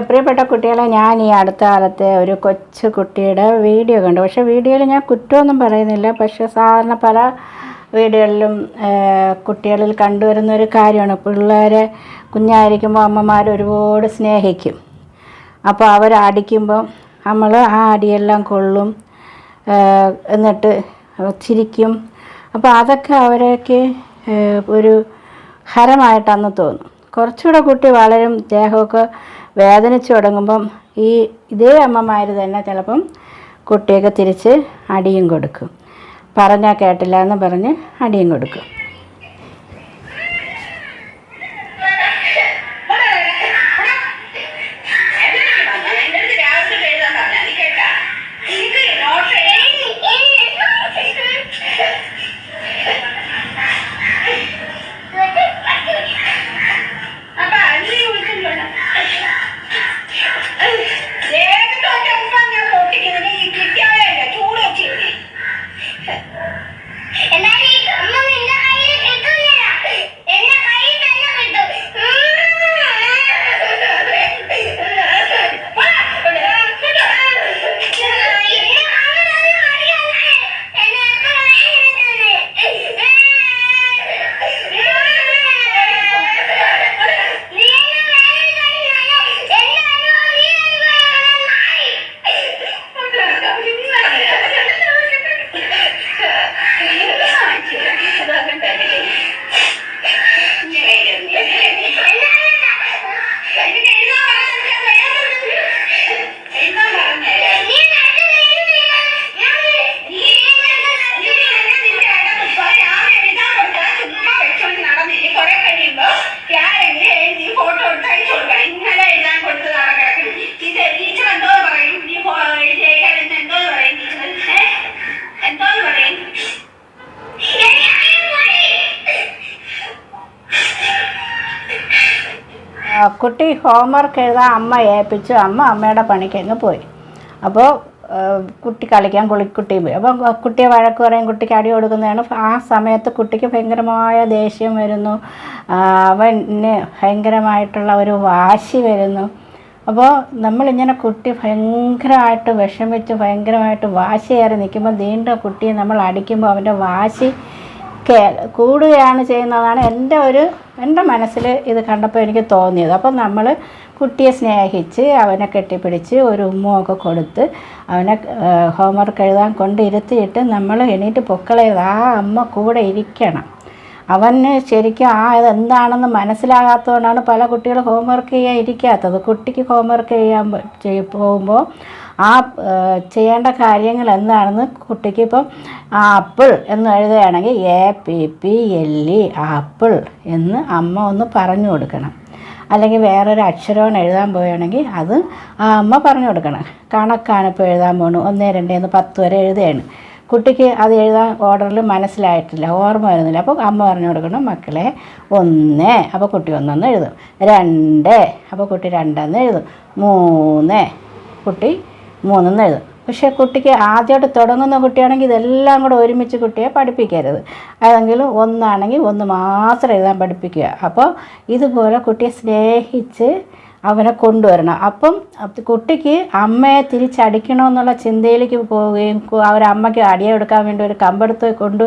പ്രിയപ്പെട്ട കുട്ടികളെ ഞാൻ ഈ അടുത്ത കാലത്തെ ഒരു കൊച്ചു കുട്ടിയുടെ വീഡിയോ കണ്ടു. പക്ഷേ വീഡിയോയിൽ ഞാൻ കുറ്റമൊന്നും പറയുന്നില്ല. പക്ഷേ സാധാരണ പല വീഡിയോകളിലും കുട്ടികളിൽ കണ്ടുവരുന്ന ഒരു കാര്യമാണ്. പിള്ളേരെ കുഞ്ഞായിരിക്കുമ്പോൾ അമ്മമാർ ഒരുപാട് സ്നേഹിക്കും. അപ്പോൾ അവർ അടിക്കുമ്പോൾ നമ്മൾ ആ അടിയെല്ലാം കൊള്ളും എന്നിട്ട് ചിരിക്കും. അപ്പോൾ അതൊക്കെ അവരേക്ക് ഒരു ഹരമായിട്ടന്ന് തോന്നും. കുറച്ചുകൂടെ കുട്ടി വളരും ദേഹമൊക്കെ വേദനിച്ച് തുടങ്ങുമ്പം ഈ ഇതേ അമ്മമാർ തന്നെ ചിലപ്പം കുട്ടിയൊക്കെ തിരിച്ച് അടിയും കൊടുക്കും. പറഞ്ഞാൽ കേട്ടില്ല എന്ന് പറഞ്ഞ് അടിയും കൊടുക്കും. കുട്ടി ഹോംവർക്ക് എഴുതാൻ അമ്മ ഏൽപ്പിച്ചു. അമ്മ അമ്മയുടെ പണിക്കങ്ങ് പോയി. അപ്പോൾ കുട്ടി കളിക്കാൻ കുളിക്കുട്ടി പോയി. അപ്പം കുട്ടിയെ വഴക്ക് പറയും കുട്ടിക്ക് അടി കൊടുക്കുന്നതാണ്. ആ സമയത്ത് കുട്ടിക്ക് ഭയങ്കരമായ ദേഷ്യം വരുന്നു. അവന് ഭയങ്കരമായിട്ടുള്ള ഒരു വാശി വരുന്നു. അപ്പോൾ നമ്മളിങ്ങനെ കുട്ടി ഭയങ്കരമായിട്ട് വിഷമിച്ച് ഭയങ്കരമായിട്ട് വാശിയേറി നിൽക്കുമ്പോൾ വീണ്ടും കുട്ടിയെ നമ്മൾ അടിക്കുമ്പോൾ അവന്റെ വാശി കേ കൂടുകയാണ് ചെയ്യുന്നതാണ് എന്റെ ഒരു എന്റെ മനസ്സിൽ ഇത് കണ്ടപ്പോൾ എനിക്ക് തോന്നിയത്. അപ്പം നമ്മൾ കുട്ടിയെ സ്നേഹിച്ച് അവനെ കെട്ടിപ്പിടിച്ച് ഒരു ഉമ്മൊക്കെ കൊടുത്ത് അവനെ ഹോംവർക്ക് എഴുതാൻ കൊണ്ടിരുത്തിയിട്ട് നമ്മൾ എണീറ്റ് പൊക്കളയത് ആ അമ്മ കൂടെ ഇരിക്കണം. അവന് ശരിക്കും ആ ഇതെന്താണെന്ന് മനസ്സിലാകാത്തതുകൊണ്ടാണ് പല കുട്ടികൾ ഹോംവർക്ക് ചെയ്യാൻ ഇരിക്കാത്തത്. കുട്ടിക്ക് ഹോംവർക്ക് ചെയ്യാൻ പോകുമ്പോൾ ആ ചെയ്യേണ്ട കാര്യങ്ങൾ എന്താണെന്ന് കുട്ടിക്ക് ഇപ്പം ആപ്പിൾ എന്ന് എഴുതുകയാണെങ്കിൽ A P P L E apple എന്ന് അമ്മ ഒന്ന് പറഞ്ഞു കൊടുക്കണം. അല്ലെങ്കിൽ വേറൊരു അക്ഷരമാണ് എഴുതാൻ പോവുകയാണെങ്കിൽ അത് ആ അമ്മ പറഞ്ഞു കൊടുക്കണം. കണക്കാണ് ഇപ്പോൾ എഴുതാൻ പോകണം ഒന്ന് രണ്ട് എന്ന് പത്ത് വരെ എഴുതുകയാണ്. കുട്ടിക്ക് അത് എഴുതാൻ ഓർഡറിൽ മനസ്സിലായിട്ടില്ല ഓർമ്മ വരുന്നില്ല. അപ്പോൾ അമ്മ പറഞ്ഞു കൊടുക്കണം മക്കളെ ഒന്ന്. അപ്പോൾ കുട്ടി ഒന്നൊന്ന് എഴുതും. രണ്ട്. അപ്പോൾ കുട്ടി രണ്ടെന്ന് എഴുതും. മൂന്ന്. കുട്ടി മൂന്നെന്ന് എഴുതും. പക്ഷേ കുട്ടിക്ക് ആദ്യമായിട്ട് തുടങ്ങുന്ന കുട്ടിയാണെങ്കിൽ ഇതെല്ലാം കൂടെ ഒരുമിച്ച് കുട്ടിയെ പഠിപ്പിക്കരുത്. അതെങ്കിലും ഒന്നാണെങ്കിൽ ഒന്ന് മാത്രം എഴുതാൻ പഠിപ്പിക്കുക. അപ്പോൾ ഇതുപോലെ കുട്ടിയെ സ്നേഹിച്ച് അവനെ കൊണ്ടുവരണം. അപ്പം കുട്ടിക്ക് അമ്മയെ തിരിച്ചടിക്കണമെന്നുള്ള ചിന്തയിലേക്ക് പോവുകയും അവരമ്മയ്ക്ക് അടിയെടുക്കാൻ വേണ്ടി ഒരു കമ്പെടുത്ത് കൊണ്ട്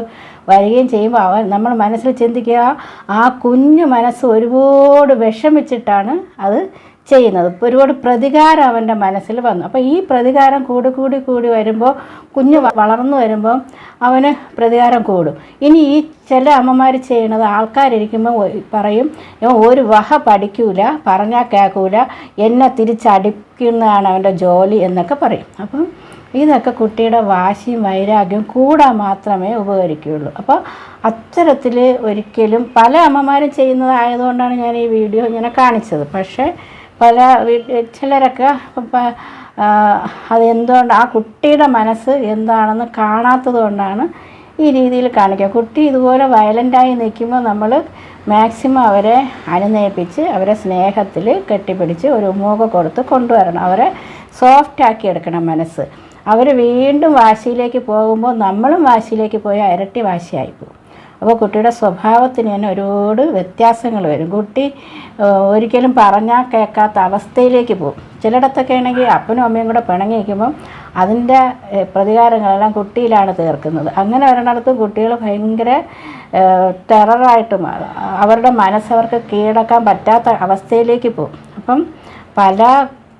വരികയും ചെയ്യുമ്പോൾ അവൻ നമ്മൾ മനസ്സിൽ ചിന്തിക്കുക ആ കുഞ്ഞു മനസ്സ് ഒരുപാട് വിഷമിച്ചിട്ടാണ് അത് ചെയ്യുന്നത്. ഒരുപാട് പ്രതികാരം അവന്റെ മനസ്സിൽ വന്നു. അപ്പോൾ ഈ പ്രതികാരം കൂടി കൂടി കൂടി വരുമ്പോൾ കുഞ്ഞ് വളർന്നു വരുമ്പോൾ അവന് പ്രതികാരം കൂടും. ഇനി ഈ ചില അമ്മമാർ ചെയ്യണത് ആൾക്കാരിരിക്കുമ്പോൾ പറയും "ഇവൻ ഒരു വഹ പഠിക്കൂല പറഞ്ഞാൽ കേൾക്കൂല എന്നെ തിരിച്ചടിക്കുന്നതാണ് അവന്റെ ജോലി എന്നൊക്കെ പറയും. അപ്പം ഇതൊക്കെ കുട്ടിയുടെ വാശിയും വൈരാഗ്യവും കൂടാൻ മാത്രമേ ഉപകരിക്കുകയുള്ളൂ. അപ്പോൾ അത്തരത്തിൽ ഒരിക്കലും പല അമ്മമാരും ചെയ്യുന്നതായതുകൊണ്ടാണ് ഞാൻ ഈ വീഡിയോ ഇങ്ങനെ കാണിച്ചത്. പക്ഷേ പല ചിലരൊക്കെ അതെന്തുകൊണ്ട് ആ കുട്ടിയുടെ മനസ്സ് എന്താണെന്ന് കാണാത്തത് കൊണ്ടാണ് ഈ രീതിയിൽ കാണിക്കുക. കുട്ടി ഇതുപോലെ വയലന്റായി നിൽക്കുമ്പോൾ നമ്മൾ മാക്സിമം അവരെ അനുനയിപ്പിച്ച് അവരെ സ്നേഹത്തിൽ കെട്ടിപ്പിടിച്ച് ഒരു മൂക കൊടുത്ത് കൊണ്ടുവരണം. അവരെ സോഫ്റ്റാക്കി എടുക്കണം മനസ്സ്. അവർ വീണ്ടും വാശിയിലേക്ക് പോകുമ്പോൾ നമ്മളും വാശിയിലേക്ക് പോയി ഇരട്ടി വാശിയായി പോകും. അപ്പോൾ കുട്ടിയുടെ സ്വഭാവത്തിന് തന്നെ ഒരുപാട് വ്യത്യാസങ്ങൾ വരും. കുട്ടി ഒരിക്കലും പറഞ്ഞാൽ കേൾക്കാത്ത അവസ്ഥയിലേക്ക് പോകും. ചിലയിടത്തൊക്കെ ആണെങ്കിൽ അപ്പനും അമ്മയും കൂടെ പിണങ്ങി നിൽക്കുമ്പം അതിന്റെ പ്രതികാരങ്ങളെല്ലാം കുട്ടിയിലാണ് തീർക്കുന്നത്. അങ്ങനെ വരണയിടത്ത് കുട്ടികൾ ഭയങ്കര ടെററായിട്ട് മാറും. അവരുടെ മനസ്സവർക്ക് കീഴടക്കാൻ പറ്റാത്ത അവസ്ഥയിലേക്ക് പോകും. അപ്പം പല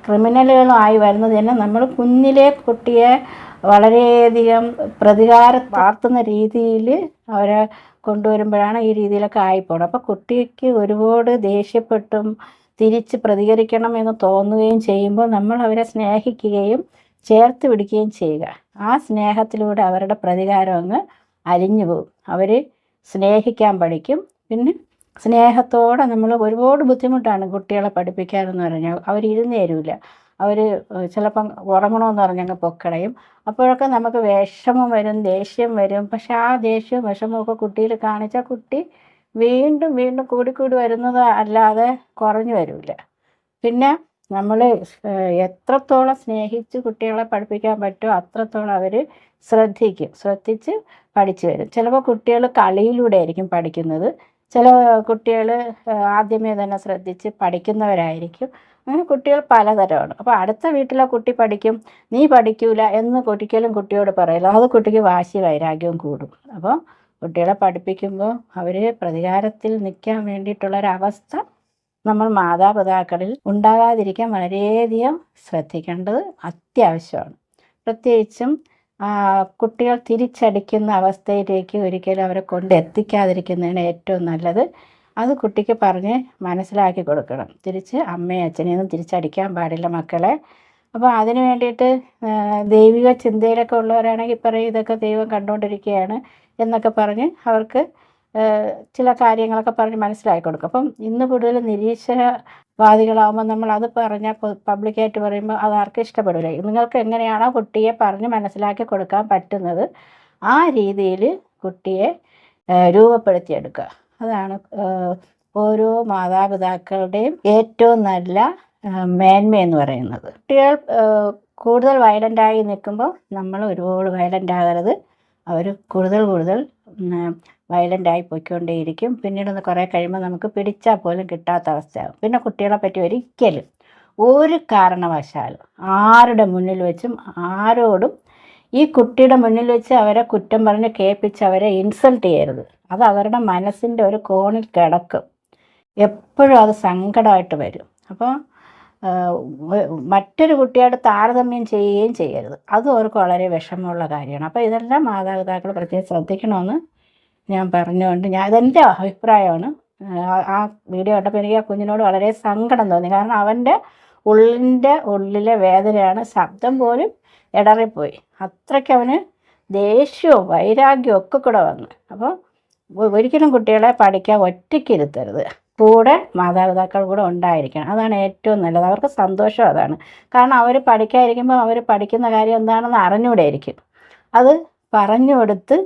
ക്രിമിനലുകളും ആയി വരുന്നത് തന്നെ നമ്മൾ കുഞ്ഞിലെ കുട്ടിയെ വളരെയധികം പ്രതികാരം വളർത്തുന്ന രീതിയിൽ അവരെ കൊണ്ടുവരുമ്പോഴാണ് ഈ രീതിയിലൊക്കെ ആയിപ്പോണം അപ്പോൾ കുട്ടിക്ക് ഒരുപാട് ദേഷ്യപ്പെട്ടും തിരിച്ച് പ്രതികരിക്കണം എന്ന് തോന്നുകയും ചെയ്യുമ്പോൾ നമ്മൾ അവരെ സ്നേഹിക്കുകയും ചേർത്ത് പിടിക്കുകയും ചെയ്യുക. ആ സ്നേഹത്തിലൂടെ അവരുടെ പ്രതികാരം അങ്ങ് അലിഞ്ഞു പോകും. അവർ സ്നേഹിക്കാൻ പഠിക്കും. പിന്നെ സ്നേഹത്തോടെ നമ്മൾ ഒരുപാട് ബുദ്ധിമുട്ടാണ് കുട്ടികളെ പഠിപ്പിക്കാനെന്ന് പറഞ്ഞാൽ. അവരിരുന്ന് തരില്ല അവർ ചിലപ്പം ഉറങ്ങണമെന്ന് പറഞ്ഞങ്ങ് പൊക്കടയും. അപ്പോഴൊക്കെ നമുക്ക് വിഷമം വരും ദേഷ്യം വരും. പക്ഷെ ആ ദേഷ്യവും വിഷമമൊക്കെ കുട്ടിയിൽ കാണിച്ചാൽ കുട്ടി വീണ്ടും വീണ്ടും കൂടിക്കൂടി വരുന്നത് അല്ലാതെ കുറഞ്ഞു വരില്ല. പിന്നെ നമ്മൾ എത്രത്തോളം സ്നേഹിച്ച് കുട്ടികളെ പഠിപ്പിക്കാൻ പറ്റുമോ അത്രത്തോളം അവർ ശ്രദ്ധിക്കും. ശ്രദ്ധിച്ച് പഠിച്ചു വരും. ചിലപ്പോൾ കുട്ടികൾ കളിയിലൂടെ ആയിരിക്കും പഠിക്കുന്നത്. ചില കുട്ടികൾ ആദ്യമേ തന്നെ ശ്രദ്ധിച്ച് പഠിക്കുന്നവരായിരിക്കും. അങ്ങനെ കുട്ടികൾ പലതരമാണ്. അപ്പോൾ അടുത്ത വീട്ടിലെ കുട്ടി പഠിക്കും നീ പഠിക്കൂല എന്ന് ഒരിക്കലും കുട്ടിയോട് പറയില്ല. അത് കുട്ടിക്ക് വാശി വൈരാഗ്യവും കൂടും. അപ്പോൾ കുട്ടികളെ പഠിപ്പിക്കുമ്പോൾ അവർ പ്രതികാരത്തിൽ നിൽക്കാൻ വേണ്ടിയിട്ടുള്ളൊരവസ്ഥ നമ്മൾ മാതാപിതാക്കളിൽ ഉണ്ടാകാതിരിക്കാൻ വളരെയധികം ശ്രദ്ധിക്കേണ്ടത് അത്യാവശ്യമാണ്. പ്രത്യേകിച്ചും കുട്ടികൾ തിരിച്ചടിക്കുന്ന അവസ്ഥയിലേക്ക് ഒരിക്കലും അവരെ കൊണ്ട് എത്തിക്കാതിരിക്കുന്നതാണ് ഏറ്റവും നല്ലത്. അത് കുട്ടിക്ക് പറഞ്ഞ് മനസ്സിലാക്കി കൊടുക്കണം. തിരിച്ച് അമ്മയും അച്ഛനെയൊന്നും തിരിച്ചടിക്കാൻ പാടില്ല മക്കളെ. അപ്പോൾ അതിന് വേണ്ടിയിട്ട് ദൈവിക ചിന്തയിലൊക്കെ ഉള്ളവരാണെങ്കിൽ പറയും ഇതൊക്കെ ദൈവം കണ്ടുകൊണ്ടിരിക്കുകയാണ് എന്നൊക്കെ പറഞ്ഞ് അവർക്ക് ചില കാര്യങ്ങളൊക്കെ പറഞ്ഞ് മനസ്സിലാക്കി കൊടുക്കും. അപ്പം ഇന്ന് കൂടുതൽ നിരീശ്വരവാദികളാകുമ്പോൾ നമ്മൾ അത് പറഞ്ഞാൽ പബ്ലിക്കായിട്ട് പറയുമ്പോൾ അത് ആർക്കും ഇഷ്ടപ്പെടില്ല നിങ്ങൾക്ക് എങ്ങനെയാണോ കുട്ടിയെ പറഞ്ഞ് മനസ്സിലാക്കി കൊടുക്കാൻ പറ്റുന്നത് ആ രീതിയിൽ കുട്ടിയെ രൂപപ്പെടുത്തിയെടുക്കുക. അതാണ് ഓരോ മാതാപിതാക്കളുടെയും ഏറ്റവും നല്ല മേന്മയെന്ന് പറയുന്നത്. കുട്ടികൾ കൂടുതൽ വയലന്റായി നിൽക്കുമ്പോൾ നമ്മൾ ഒരുപാട് വയലന്റ് ആകരുത്. അവർ കൂടുതൽ കൂടുതൽ വയലന്റായി പോയിക്കൊണ്ടേയിരിക്കും. പിന്നീട് ഒന്ന് കുറേ കഴിയുമ്പോൾ നമുക്ക് പിടിച്ചാൽ പോലും കിട്ടാത്ത അവസ്ഥയാകും പിന്നെ കുട്ടികളെ പറ്റി ഒരിക്കലും ഒരു കാരണവശാലും ആരുടെ മുന്നിൽ വെച്ചും ആരോടും ഈ കുട്ടിയുടെ മുന്നിൽ വെച്ച് അവരെ കുറ്റം പറഞ്ഞ് കേൾപ്പിച്ച് അവരെ ഇൻസൾട്ട് ചെയ്യരുത്. അത് അവരുടെ മനസ്സിന്റെ ഒരു കോണിൽ കിടക്കും. എപ്പോഴും അത് സങ്കടമായിട്ട് വരും. അപ്പോൾ മറ്റൊരു കുട്ടിയോട് താരതമ്യം ചെയ്യുകയും ചെയ്യരുത്. അതും അവർക്ക് വളരെ വിഷമമുള്ള കാര്യമാണ്. അപ്പോൾ ഇതെല്ലാം മാതാപിതാക്കൾ പ്രത്യേകം ശ്രദ്ധിക്കണമെന്ന് ഞാൻ പറഞ്ഞുകൊണ്ട് ഞാൻ ഇതെന്റെ അഭിപ്രായമാണ്. ആ- വീഡിയോ കണ്ടപ്പോൾ എനിക്ക് ആ കുഞ്ഞിനോട് വളരെ സങ്കടം തോന്നി. കാരണം അവന്റെ ഉള്ളിന്റെ ഉള്ളിലെ വേദനയാണ്. ശബ്ദം പോലും ഇടറിപ്പോയി. അത്രയ്ക്ക് അവന് ദേഷ്യവും വൈരാഗ്യവും ഒക്കെ കൂടെ വന്നു. അപ്പോൾ ഒരിക്കലും കുട്ടികളെ പഠിക്കാൻ ഒറ്റയ്ക്ക് ഇരുത്തരുത്. കൂടെ മാതാപിതാക്കൾ കൂടെ ഉണ്ടായിരിക്കണം. അതാണ് ഏറ്റവും നല്ലത്. അവർക്ക് സന്തോഷം അതാണ്. കാരണം അവർ പഠിക്കാതിരിക്കുമ്പോൾ അവർ പഠിക്കുന്ന കാര്യം എന്താണെന്ന് അറിഞ്ഞുകൂടെയിരിക്കും അത് പറഞ്ഞു കൊടുത്ത്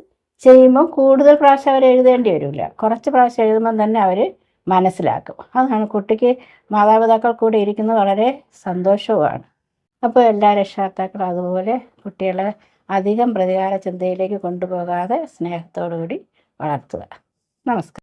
ചെയ്യുമ്പോൾ കൂടുതൽ പ്രാവശ്യം അവർ എഴുതേണ്ടി വരില്ല കുറച്ച് പ്രാവശ്യം എഴുതുമ്പം തന്നെ അവർ മനസ്സിലാക്കും. അതാണ് കുട്ടിക്ക് മാതാപിതാക്കൾ കൂടെ ഇരിക്കുന്നത് വളരെ സന്തോഷവുമാണ്. അപ്പോൾ എല്ലാ രക്ഷകർത്താക്കളും അതുപോലെ കുട്ടികളെ അധികം പ്രതികാര ചിന്തയിലേക്ക് കൊണ്ടുപോകാതെ സ്നേഹത്തോടു കൂടി വളർത്തുക. നമസ്കാരം.